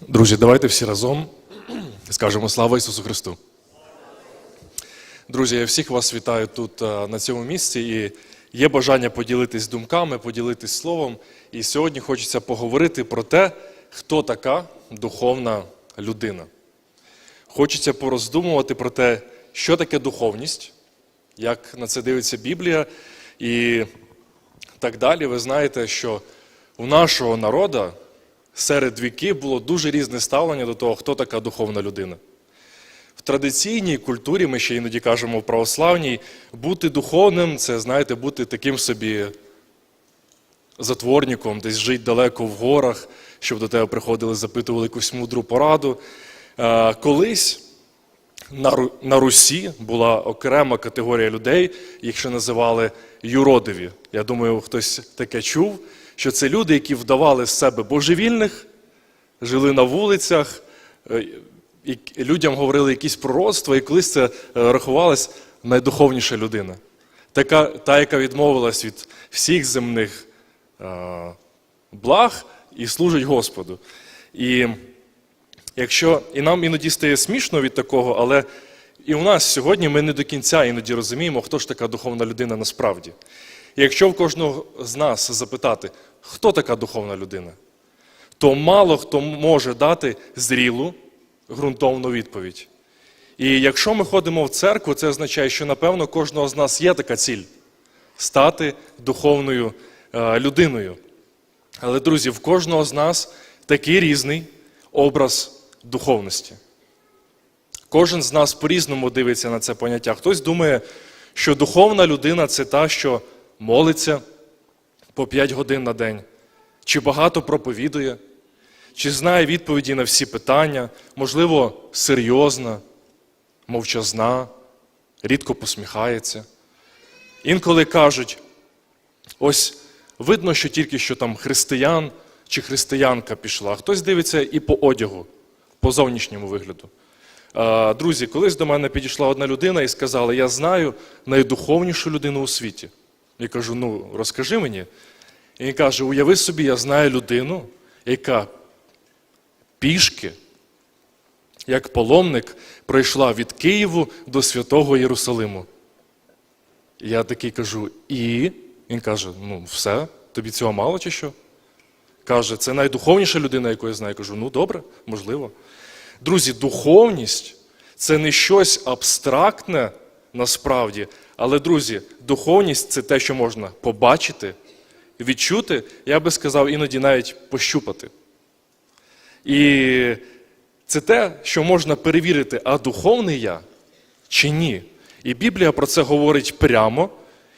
Друзі, давайте всі разом скажемо слава Ісусу Христу. Друзі, я всіх вас вітаю тут е, на цьому місці і є бажання поділитись думками, поділитись словом. І сьогодні хочеться поговорити про те, хто така духовна людина. Хочеться пороздумувати про те, що таке духовність, як на це дивиться Біблія і так далі. Ви знаєте, що у нашого народу серед віків було дуже різне ставлення до того, хто така духовна людина. В традиційній культурі, ми ще іноді кажемо в православній, бути духовним це, знаєте, бути таким собі затворником, десь жити далеко в горах, щоб до тебе приходили, запитували якусь мудру пораду. Е, Колись на Ру- на Русі була окрема категорія людей, їх ще називали юродиві. Я думаю, хтось таке чув, що це люди, які вдавали з себе божевільних, жили на вулицях, е, і людям говорили якісь пророцтва, і колись це е, рахувалась найдуховніша людина. Така, та, яка відмовилась від всіх земних е, благ і служить Господу. І якщо і нам іноді стає смішно від такого, але і у нас сьогодні ми не до кінця іноді розуміємо, хто ж така духовна людина насправді. Якщо в кожного з нас запитати, хто така духовна людина, то мало хто може дати зрілу, ґрунтовну відповідь. І якщо ми ходимо в церкву, це означає, що напевно кожного з нас є така ціль стати духовною е, людиною. Але, друзі, в кожного з нас такий різний образ духовності. Кожен з нас по-різному дивиться на це поняття. Хтось думає, що духовна людина це та, що молиться по 5 годин на день, чи багато проповідує, чи знає відповіді на всі питання, можливо, серйозна, мовчазна, рідко посміхається. Інколи кажуть, ось видно, що тільки що там християн чи християнка пішла. Хтось дивиться і по одягу, по зовнішньому вигляду. Друзі, колись до мене підійшла одна людина і сказала: Я знаю найдуховнішу людину у світі. Я кажу: ну розкажи мені. І він каже: Уяви собі, я знаю людину, яка пішки, як паломник, пройшла від Києву до Святого Єрусалиму. І я такий кажу, і він каже: ну, все, тобі цього мало чи що? Каже, це найдуховніша людина, яку я знаю. Я кажу, ну добре, можливо. Друзі, духовність це не щось абстрактне насправді, але, друзі, духовність це те, що можна побачити, відчути, я би сказав, іноді навіть пощупати. І це те, що можна перевірити, а духовний я чи ні. І Біблія про це говорить прямо,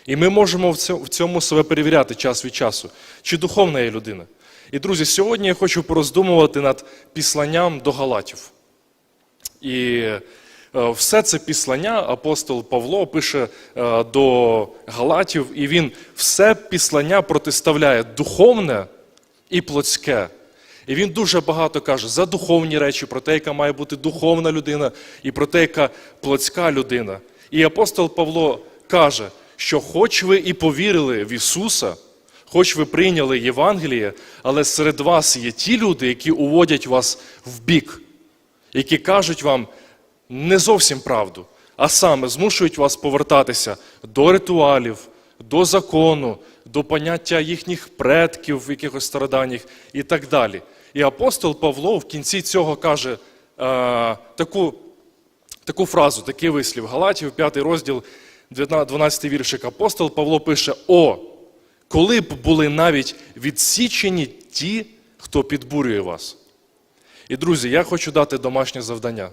і ми можемо в цьому- себе перевіряти час від часу, чи духовна є людина. І, друзі, сьогодні я хочу пороздумувати над післанням до Галатів. І все це післання апостол Павло пише е, до Галатів, і він все післання протиставляє духовне і плотське. І він дуже багато каже за духовні речі, про те, яка має бути духовна людина, і про те, яка плотська людина. І апостол Павло каже, що хоч ви і повірили в Ісуса, хоч ви прийняли Євангеліє, але серед вас є ті люди, які уводять вас в бік, які кажуть вам не зовсім правду, а саме змушують вас повертатися до ритуалів, до закону, до поняття їхніх предків, якихось стародавніх і так далі. І апостол Павло в кінці цього каже е, таку, таку фразу, такий вислів. Галатів, 5 розділ, 12 віршик. Апостол Павло пише: О, коли б були навіть відсічені ті, хто підбурює вас. І, друзі, я хочу дати домашнє завдання.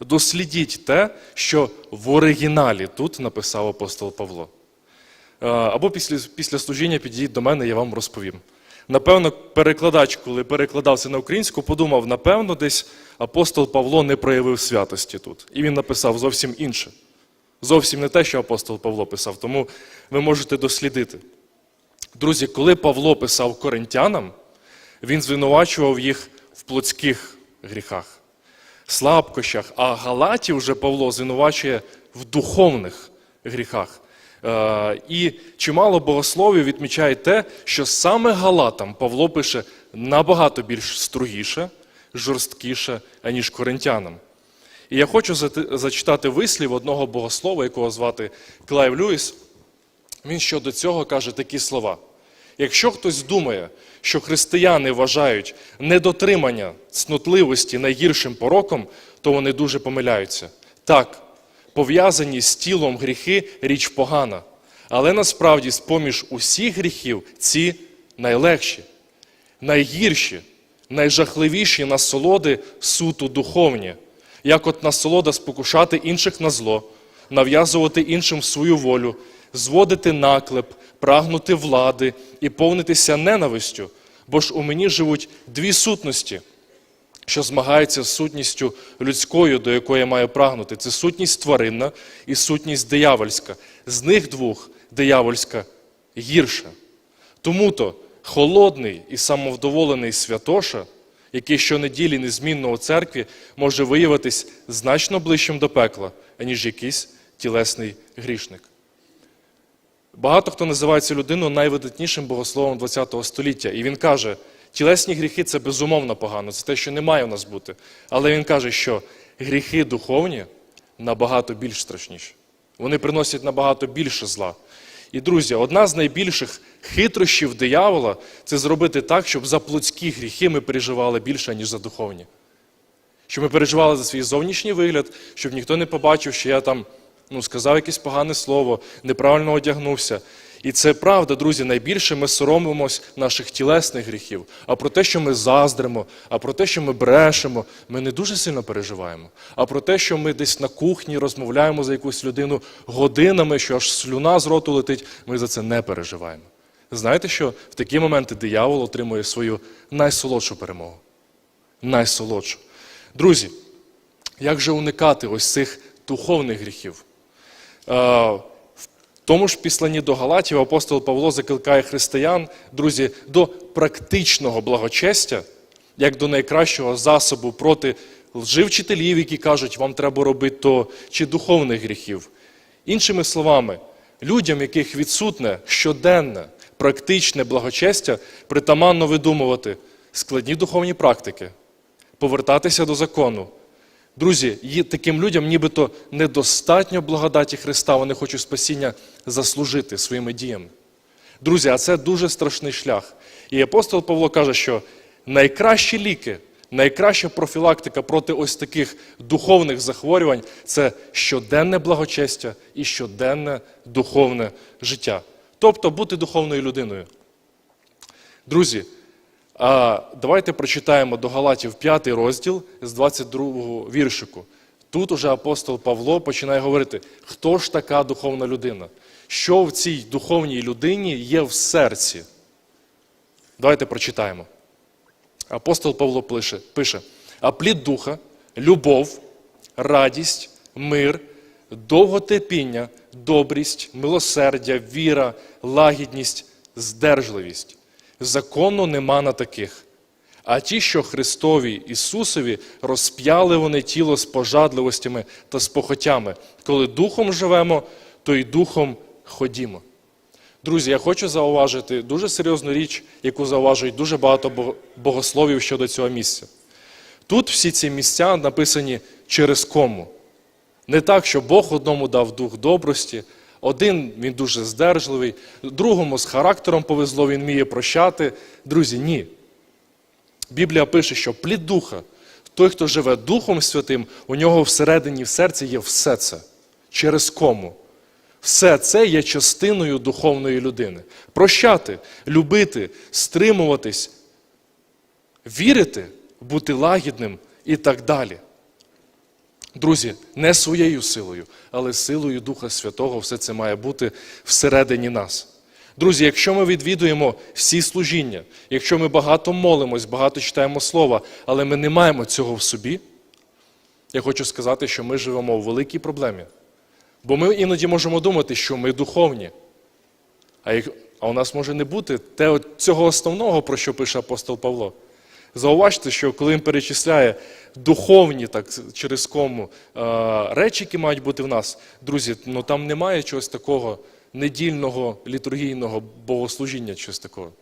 Дослідіть те, що в оригіналі тут написав апостол Павло. Е, Або після, після служіння підійдіть до мене, я вам розповім. Напевно, перекладач, коли перекладався на українську, подумав, напевно, десь апостол Павло не проявив святості тут. І він написав зовсім інше. Зовсім не те, що апостол Павло писав. Тому ви можете дослідити. Друзі, коли Павло писав коринтянам, він звинувачував їх в плотських гріхах, слабкощах, а Галаті вже Павло звинувачує в духовних гріхах. Е, І чимало богословів відмічає те, що саме Галатам Павло пише набагато більш строгіше, жорсткіше, аніж коринтянам. І я хочу зачитати вислів одного богослова, якого звати Клайв Льюіс. Він щодо цього каже такі слова. Якщо хтось думає, що християни вважають недотримання цнотливості найгіршим пороком, то вони дуже помиляються. Так, пов'язані з тілом гріхи річ погана, але насправді з-поміж усіх гріхів ці найлегші, найгірші, найжахливіші насолоди суто духовні, як от насолода спокушати інших на зло, нав'язувати іншим свою волю, зводити наклеп, прагнути влади і повнитися ненавистю, бо ж у мені живуть дві сутності, що змагаються з сутністю людською, до якої я маю прагнути. Це сутність тваринна і сутність диявольська. З них двох диявольська гірша. Тому-то холодний і самовдоволений святоша, який щонеділі незмінно у церкві, може виявитись значно ближчим до пекла, аніж якийсь тілесний грішник. Багато хто називає цю людину найвидатнішим богословом ХХ століття. І він каже, тілесні гріхи це безумовно погано, це те, що не має у нас бути. Але він каже, що гріхи духовні набагато більш страшніші. Вони приносять набагато більше зла. І, друзі, одна з найбільших хитрощів диявола це зробити так, щоб за плотські гріхи ми переживали більше, ніж за духовні. Щоб ми переживали за свій зовнішній вигляд, щоб ніхто не побачив, що я там ну, сказав якесь погане слово, неправильно одягнувся. І це правда, друзі, найбільше ми соромимось наших тілесних гріхів. А про те, що ми заздримо, а про те, що ми брешемо, ми не дуже сильно переживаємо. А про те, що ми десь на кухні розмовляємо за якусь людину годинами, що аж слюна з роту летить, ми за це не переживаємо. Знаєте, що в такі моменти диявол отримує свою найсолодшу перемогу. Найсолодшу. Друзі, як же уникати ось цих духовних гріхів? Е, В тому ж післанні до Галатів апостол Павло закликає християн, друзі, до практичного благочестя, як до найкращого засобу проти лживчителів, які кажуть, вам треба робити то, чи духовних гріхів. Іншими словами, людям, яких відсутне щоденне, практичне благочестя, притаманно видумувати складні духовні практики, повертатися до закону. Друзі, таким людям нібито недостатньо благодаті Христа, вони хочуть спасіння заслужити своїми діями. Друзі, а це дуже страшний шлях. І апостол Павло каже, що найкращі ліки, найкраща профілактика проти ось таких духовних захворювань це щоденне благочестя і щоденне духовне життя. Тобто бути духовною людиною. Друзі, давайте прочитаємо до Галатів 5 розділ з 22 віршику. Тут уже апостол Павло починає говорити, хто ж така духовна людина? Що в цій духовній людині є в серці? Давайте прочитаємо. Апостол Павло пише, пише: а плід духа, любов, радість, мир, довготерпіння, добрість, милосердя, віра, лагідність, здержливість. Закону нема на таких. А ті, що Христові Ісусові, розп'яли вони тіло з пожадливостями та з похотями. Коли духом живемо, то й духом ходімо. Друзі, я хочу зауважити дуже серйозну річ, яку зауважують дуже багато богословів щодо цього місця. Тут всі ці місця написані через кому. Не так, що Бог одному дав дух добрості, один він дуже здержливий, другому з характером повезло, він вміє прощати. Друзі, ні. Біблія пише, що плід духа, той, хто живе Духом Святим, у нього всередині в серці є все це. Через кому? Все це є частиною духовної людини. Прощати, любити, стримуватись, вірити, бути лагідним і так далі. Друзі, не своєю силою, але силою Духа Святого все це має бути всередині нас. Друзі, якщо ми відвідуємо всі служіння, якщо ми багато молимось, багато читаємо слова, але ми не маємо цього в собі, я хочу сказати, що ми живемо у великій проблемі. Бо ми іноді можемо думати, що ми духовні. А, у нас може не бути цього основного, про що пише апостол Павло. Зауважте, що коли він перечисляє духовні, так через кому, е, речі, які мають бути в нас, друзі, ну там немає чогось такого недільного літургійного богослужіння, чогось такого.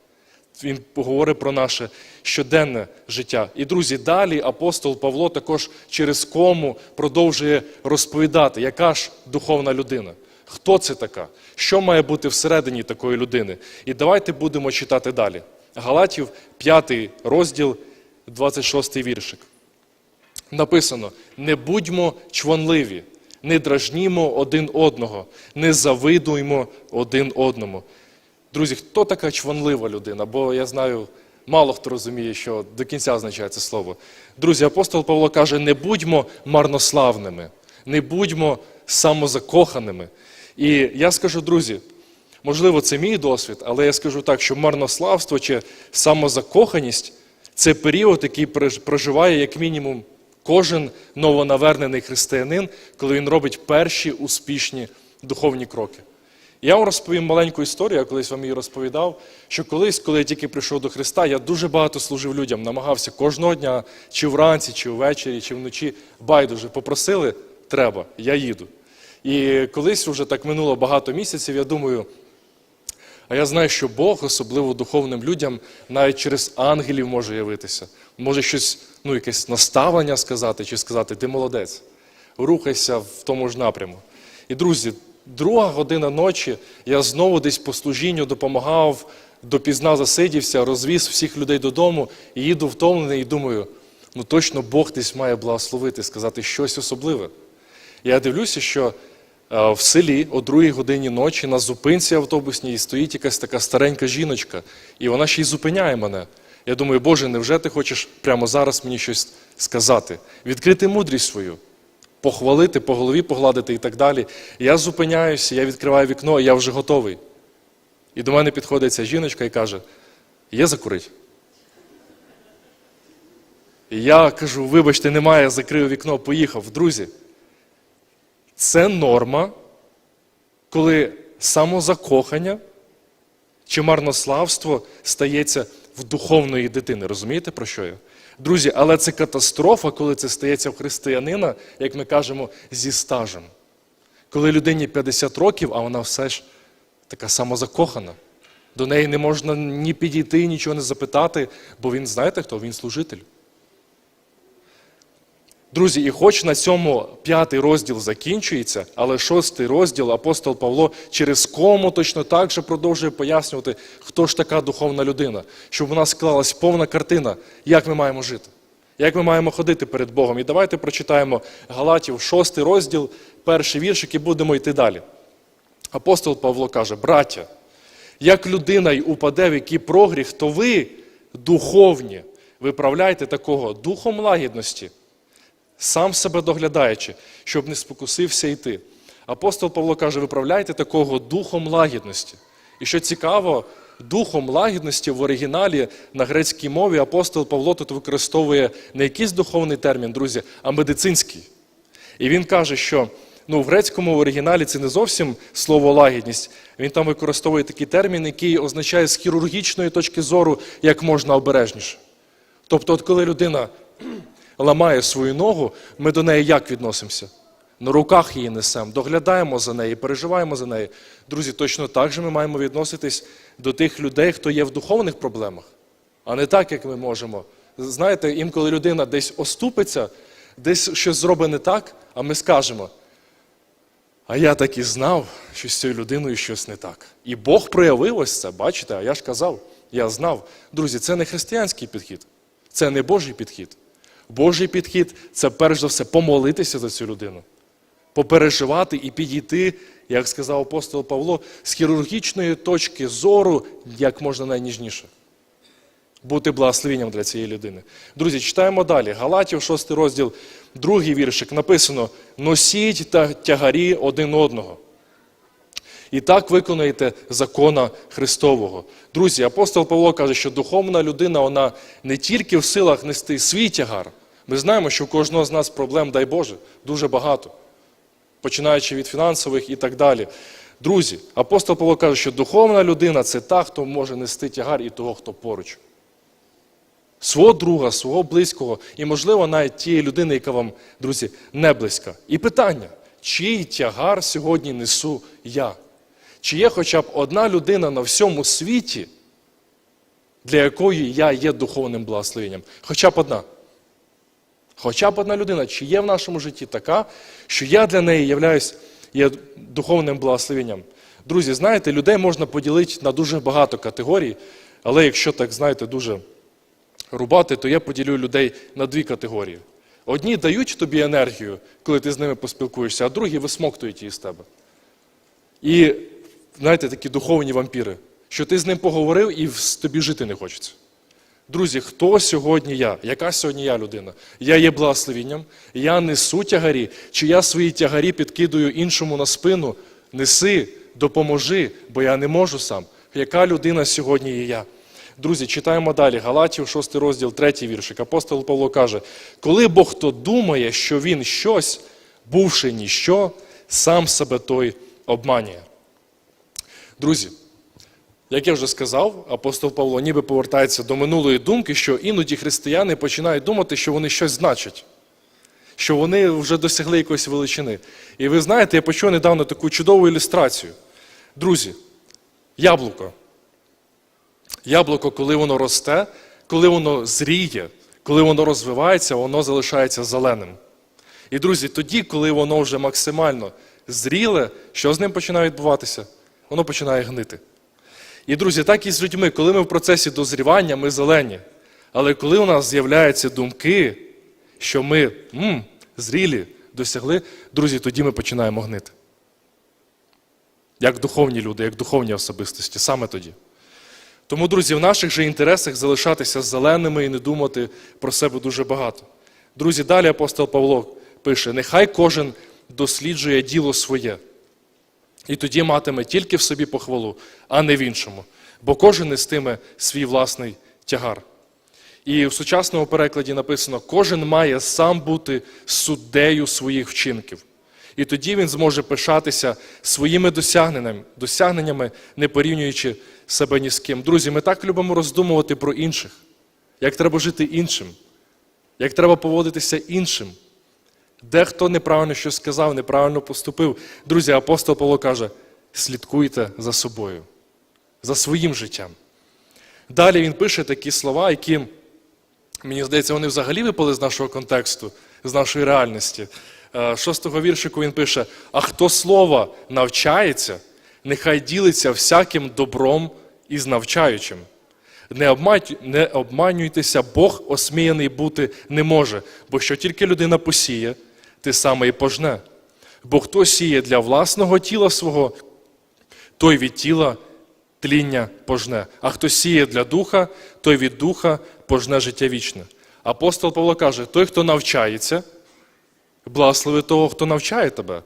він говорить про наше щоденне життя. І друзі, далі апостол Павло також через кому продовжує розповідати, яка ж духовна людина. Хто це така? Що має бути всередині такої людини? І давайте будемо читати далі. Галатів, 5 розділ, 26 віршик. Написано: не будьмо чванливі, не дражнімо один одного, не завидуймо один одному. Друзі, хто така чванлива людина? Бо я знаю, мало хто розуміє, що до кінця означає це слово. Друзі, апостол Павло каже: не будьмо марнославними, не будьмо самозакоханими. І я скажу, друзі, можливо, це мій досвід, але я скажу так, що марнославство чи самозакоханість це період, який проживає як мінімум кожен новонавернений християнин, коли він робить перші успішні духовні кроки. Я вам розповім маленьку історію, я колись вам її розповідав, що колись, коли я тільки прийшов до Христа, я дуже багато служив людям, намагався кожного дня, чи вранці, чи ввечері, чи вночі, байдуже, попросили, треба, я їду. І колись вже так минуло багато місяців, я думаю, а я знаю, що Бог, особливо духовним людям, навіть через ангелів може явитися. Може щось, ну, якесь наставлення сказати, чи сказати, ти молодець, рухайся в тому ж напряму. І, друзі, друга година ночі я знову десь по служінню допомагав, допізна засидівся, розвіз всіх людей додому і їду втомлений і думаю, ну точно Бог десь має благословити, сказати щось особливе. Я дивлюся, що в селі о другій годині ночі на зупинці автобусній стоїть якась така старенька жіночка, і вона ще й зупиняє мене. Я думаю, Боже, невже ти хочеш прямо зараз мені щось сказати? Відкрити мудрість свою, похвалити, по голові погладити і так далі. Я зупиняюся, я відкриваю вікно, я вже готовий. І до мене підходить ця жіночка і каже: є закурить? І я кажу, вибачте, немає, закрив вікно, поїхав. Друзі, це норма, коли самозакохання чи марнославство стається в духовної дитини. Розумієте, про що я? Друзі, але це катастрофа, коли це стається в християнина, як ми кажемо, зі стажем. Коли людині 50 років, а вона все ж така самозакохана. До неї не можна ні підійти, нічого не запитати, бо він, знаєте хто? Він служитель. Друзі, і хоч на цьому п'ятий розділ закінчується, але шостий розділ апостол Павло через кому точно так же продовжує пояснювати, хто ж така духовна людина, щоб у нас склалась повна картина, як ми маємо жити, як ми маємо ходити перед Богом. І давайте прочитаємо Галатів, шостий розділ, перший віршик, і будемо йти далі. Апостол Павло каже: браття, як людина й упаде в який прогріх, то ви духовні, виправляйте такого духом лагідності сам себе доглядаючи, щоб не спокусився йти. Апостол Павло каже: виправляйте такого духом лагідності. І що цікаво, духом лагідності в оригіналі на грецькій мові апостол Павло тут використовує не якийсь духовний термін, друзі, а медицинський. І він каже, що ну, в грецькому оригіналі це не зовсім слово лагідність. Він там використовує такий термін, який означає з хірургічної точки зору як можна обережніше. Тобто, от коли людина ламає свою ногу, ми до неї як відносимося? На руках її несемо, доглядаємо за нею, переживаємо за неї. Друзі, точно так же ми маємо відноситись до тих людей, хто є в духовних проблемах, а не так, як ми можемо. Знаєте, інколи людина десь оступиться, десь щось зробить не так, а ми скажемо. А я так і знав, що з цією людиною щось не так. І Бог проявив ось це, бачите, а я ж казав, я знав. Друзі, це не християнський підхід, це не Божий підхід. Божий підхід це перш за все помолитися за цю людину, попереживати і підійти, як сказав апостол Павло, з хірургічної точки зору як можна найніжніше. Бути благословенням для цієї людини. Друзі, читаємо далі. Галатів, 6 розділ, другий віршик, написано: носіть тягарі один одного. І так виконуєте закона Христового. Друзі, апостол Павло каже, що духовна людина, вона не тільки в силах нести свій тягар. Ми знаємо, що у кожного з нас проблем, дай Боже, дуже багато, починаючи від фінансових і так далі. Друзі, апостол Павло каже, що духовна людина це та, хто може нести тягар і того, хто поруч. Свого друга, свого близького, і, можливо, навіть тієї людини, яка вам, друзі, не близька. І питання, чий тягар сьогодні несу я? Чи є хоча б одна людина на всьому світі, для якої я є духовним благословенням. Хоча б одна. Хоча б одна людина, чи є в нашому житті така, що я для неї являюсь є духовним благословенням. Друзі, знаєте, людей можна поділити на дуже багато категорій, але якщо так, знаєте, дуже рубати, то я поділю людей на дві категорії. Одні дають тобі енергію, коли ти з ними поспілкуєшся, а другі висмоктують її з тебе. І, знаєте, такі духовні вампіри, що ти з ним поговорив і тобі жити не хочеться. Друзі, хто сьогодні я? Яка сьогодні я людина? Я є благословінням, я несу тягарі, чи я свої тягарі підкидую іншому на спину? Неси, допоможи, бо я не можу сам. Яка людина сьогодні є я? Друзі, читаємо далі. Галатів, 6 розділ, 3 віршик. Апостол Павло каже: коли Бог хто думає, що він щось, бувши ніщо, сам себе той обманює. Друзі, як я вже сказав, апостол Павло ніби повертається до минулої думки, що іноді християни починають думати, що вони щось значать, що вони вже досягли якоїсь величини. І ви знаєте, я почув недавно таку чудову ілюстрацію. Друзі, яблуко. Яблуко, коли воно росте, коли воно зріє, коли воно розвивається, воно залишається зеленим. І, друзі, тоді, коли воно вже максимально зріле, що з ним починає відбуватися? Воно починає гнити. І, друзі, так і з людьми, коли ми в процесі дозрівання, ми зелені. Але коли у нас з'являються думки, що ми м, зрілі, досягли, друзі, тоді ми починаємо гнити. Як духовні люди, як духовні особистості, саме тоді. Тому, друзі, в наших же інтересах залишатися зеленими і не думати про себе дуже багато. Друзі, далі апостол Павло пише: нехай кожен досліджує діло своє. І тоді матиме тільки в собі похвалу, а не в іншому. Бо кожен нестиме свій власний тягар. І в сучасному перекладі написано: кожен має сам бути суддею своїх вчинків. І тоді він зможе пишатися своїми досягненнями, досягненнями, не порівнюючи себе ні з ким. Друзі, ми так любимо роздумувати про інших, як треба жити іншим, як треба поводитися іншим. Дехто неправильно щось сказав, неправильно поступив. Друзі, апостол Павло каже: слідкуйте за собою, за своїм життям. Далі він пише такі слова, які, мені здається, вони взагалі випали з нашого контексту, з нашої реальності. Е, Шостого віршику він пише: А хто слова навчається, нехай ділиться всяким добром із навчаючим. Не обманюйтеся, Бог осміяний бути не може, бо що тільки людина посіє, те саме і пожне. Бо хто сіє для власного тіла свого, той від тіла тління пожне. А хто сіє для духа, той від духа пожне життя вічне. Апостол Павло каже: той, хто навчається, благослови того, хто навчає тебе.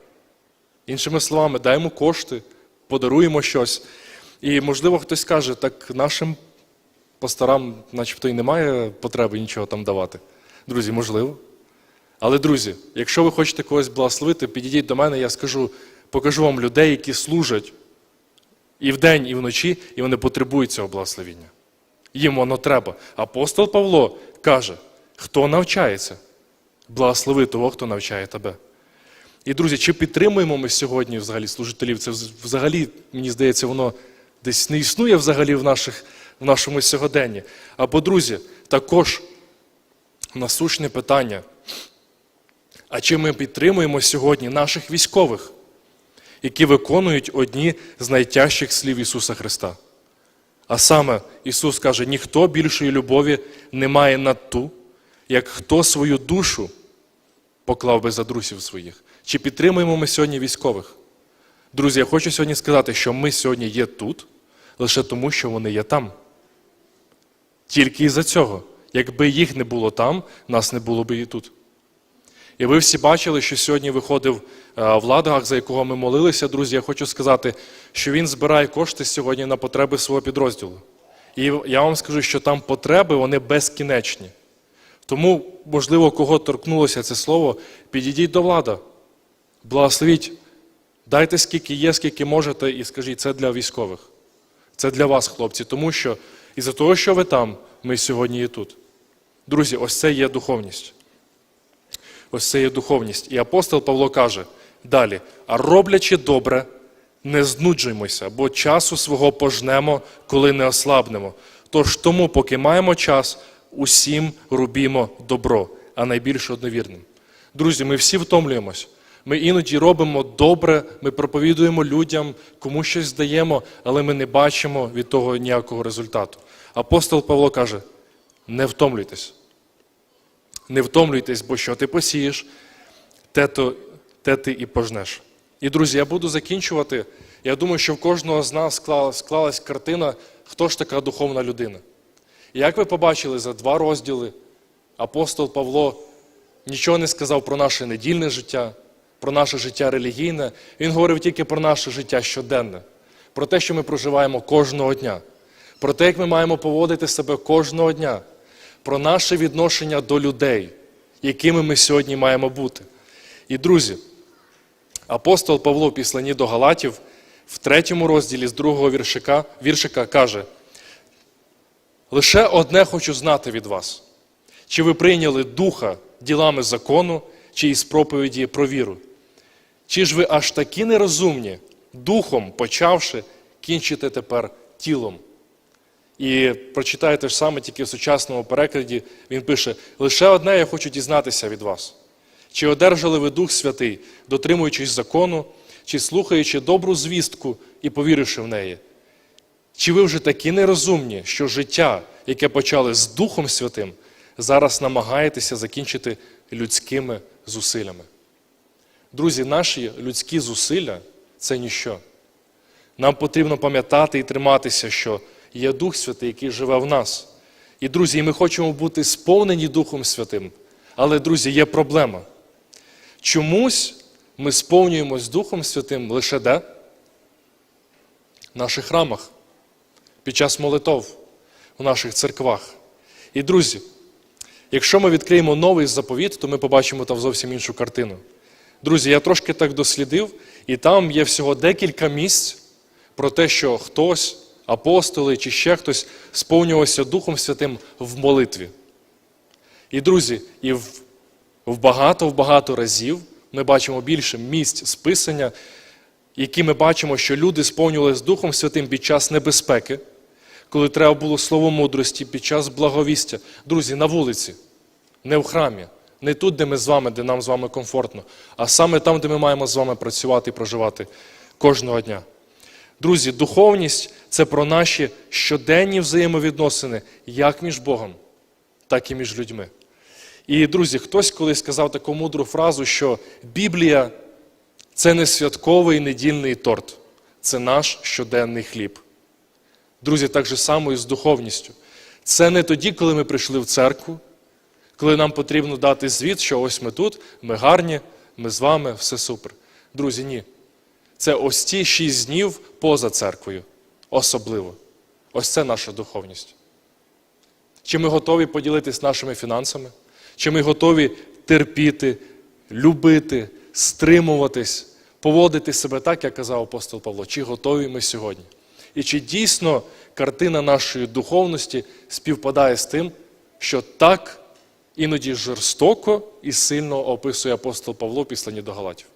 Іншими словами, дай йому кошти, подаруємо щось. І, можливо, хтось каже, так нашим пасторам, начебто, і немає потреби нічого там давати. Друзі, можливо. Але, друзі, якщо ви хочете когось благословити, підійдіть до мене, я скажу, покажу вам людей, які служать і вдень, і вночі, і вони потребують цього благословіння. Їм воно треба. Апостол Павло каже, хто навчається, благослови того, хто навчає тебе. І, друзі, чи підтримуємо ми сьогодні взагалі служителів? Це взагалі, мені здається, воно десь не існує взагалі в, наших, в нашому сьогоденні. Або, друзі, також насущне питання. А чи ми підтримуємо сьогодні наших військових, які виконують одні з найтяжчих слів Ісуса Христа? А саме Ісус каже: ніхто більшої любові не має над ту, як хто свою душу поклав би за друзів своїх. Чи підтримуємо ми сьогодні військових? Друзі, я хочу сьогодні сказати, що ми сьогодні є тут лише тому, що вони є там. Тільки із-за цього. Якби їх не було там, нас не було би і тут. І ви всі бачили, що сьогодні виходив е, в Ладогах, за якого ми молилися, друзі. Я хочу сказати, що він збирає кошти сьогодні на потреби свого підрозділу. І я вам скажу, що там потреби вони безкінечні. Тому, можливо, кого торкнулося це слово, підійдіть до влада, благословіть, дайте скільки є, скільки можете, і скажіть, це для військових. Це для вас, хлопці, тому що із-за того, що ви там, ми сьогодні є тут. Друзі, ось це є духовність. Ось це є духовність. І апостол Павло каже далі: а роблячи добре, не знуджуймося, бо часу свого пожнемо, коли не ослабнемо. Тож тому, поки маємо час, усім робімо добро, а найбільше одновірним. Друзі, ми всі втомлюємось. Ми іноді робимо добре, ми проповідуємо людям, кому щось здаємо, але ми не бачимо від того ніякого результату. Апостол Павло каже: не втомлюйтесь. Не втомлюйтесь, бо що ти посієш, те, то, те ти і пожнеш. І, друзі, я буду закінчувати. Я думаю, що в кожного з нас склалась, картина, хто ж така духовна людина. І як ви побачили за два розділи, апостол Павло нічого не сказав про наше недільне життя, про наше життя релігійне. Він говорив тільки про наше життя щоденне, про те, що ми проживаємо кожного дня, про те, як ми маємо поводити себе кожного дня, про наше відношення до людей, якими ми сьогодні маємо бути. І, друзі, апостол Павло в післанні до Галатів в третьому розділі з другого віршика, віршика каже: Лише одне хочу знати від вас. Чи ви прийняли духа ділами закону, чи із проповіді про віру? Чи ж ви аж такі нерозумні, духом почавши, кінчите тепер тілом? І прочитаєте ж саме тільки в сучасному перекладі, він пише: лише одне я хочу дізнатися від вас. Чи одержали ви Дух Святий, дотримуючись закону, чи слухаючи добру звістку і повіривши в неї? Чи ви вже такі нерозумні, що життя, яке почали з Духом Святим, зараз намагаєтеся закінчити людськими зусиллями? Друзі, наші людські зусилля це ніщо. Нам потрібно пам'ятати і триматися, що є Дух Святий, який живе в нас. І, друзі, ми хочемо бути сповнені Духом Святим. Але, друзі, є проблема. Чомусь ми сповнюємось Духом Святим лише де? В наших храмах, під час молитов, у наших церквах. І, друзі, якщо ми відкриємо новий заповіт, то ми побачимо там зовсім іншу картину. Друзі, я трошки так дослідив, і там є всього декілька місць про те, що хтось, апостоли чи ще хтось сповнювався Духом Святим в молитві. І, друзі, і в, в багато-багато разів ми бачимо більше місць списання, які ми бачимо, що люди сповнювалися Духом Святим під час небезпеки, коли треба було слово мудрості, під час благовістя. Друзі, на вулиці, не в храмі, не тут, де ми з вами, де нам з вами комфортно, а саме там, де ми маємо з вами працювати і проживати кожного дня. Друзі, духовність це про наші щоденні взаємовідносини як між Богом, так і між людьми. І, друзі, хтось колись сказав таку мудру фразу, що Біблія це не святковий недільний торт, це наш щоденний хліб. Друзі, так же само і з духовністю. Це не тоді, коли ми прийшли в церкву, коли нам потрібно дати звіт, що ось ми тут, ми гарні, ми з вами, все супер. Друзі, ні. Це ось ті шість днів поза церквою. Особливо. Ось це наша духовність. Чи ми готові поділитись нашими фінансами? Чи ми готові терпіти, любити, стримуватись, поводити себе так, як казав апостол Павло? Чи готові ми сьогодні? І чи дійсно картина нашої духовності співпадає з тим, що так іноді жорстоко і сильно описує апостол Павло післані до Галатів?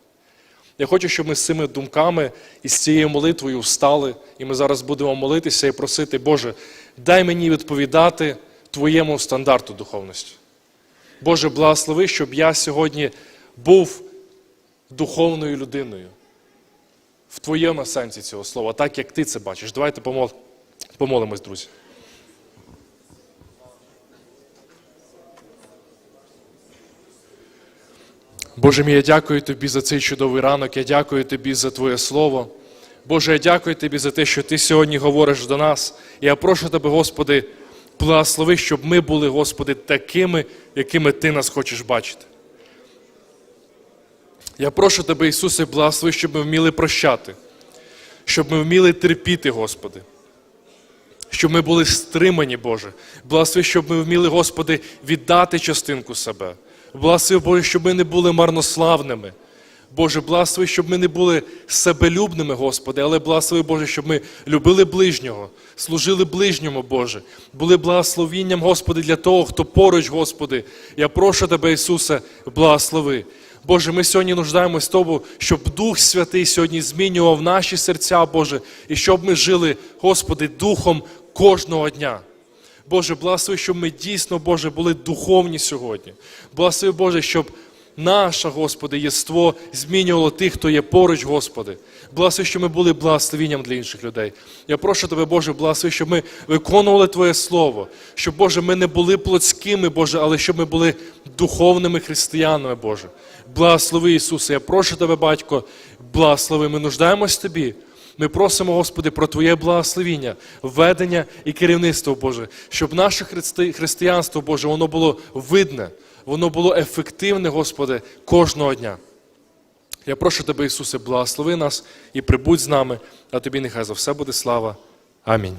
Я хочу, щоб ми з цими думками і з цією молитвою встали, і ми зараз будемо молитися і просити, Боже, дай мені відповідати Твоєму стандарту духовності. Боже, благослови, щоб я сьогодні був духовною людиною в Твоєму сенсі цього слова, так як ти це бачиш. Давайте помол... помолимось, друзі. Боже мій, я дякую Тобі за цей чудовий ранок, я дякую Тобі за Твоє Слово. Боже, я дякую Тобі за те, що Ти сьогодні говориш до нас. Я прошу Тебе, Господи, благослови, щоб ми були, Господи, такими, якими Ти нас хочеш бачити. Я прошу Тебе, Ісусе, благослови, щоб ми вміли прощати, щоб ми вміли терпіти, Господи. Щоб ми були стримані, Боже. Благослови, щоб ми вміли, Господи, віддати частинку себе. Благослови, Боже, щоб ми не були марнославними. Боже, благослови, щоб ми не були себелюбними, Господи, але благослови, Боже, щоб ми любили ближнього, служили ближньому, Боже, були благословінням, Господи, для того, хто поруч, Господи. Я прошу Тебе, Ісусе, благослови. Боже, ми сьогодні нуждаємось в тому, щоб Дух Святий сьогодні змінював наші серця, Боже, і щоб ми жили, Господи, Духом кожного дня. Боже, благослови, щоб ми дійсно, Боже, були духовні сьогодні. Благослови, Боже, щоб наше, Господи, єство змінювало тих, хто є поруч, Господи. Благослови, щоб ми були благословенням для інших людей. Я прошу Тебе, Боже, благослови, щоб ми виконували Твоє Слово, щоб, Боже, ми не були плотськими, Боже, але щоб ми були духовними християнами, Боже. Благослови, Ісусе, я прошу Тебе, Батько, благослови, ми нуждаємось Тобі. Ми просимо, Господи, про Твоє благословіння, ведення і керівництво, Боже, щоб наше христи- християнство, Боже, воно було видне, воно було ефективне, Господи, кожного дня. Я прошу Тебе, Ісусе, благослови нас і прибудь з нами, а Тобі нехай за все буде слава. Амінь.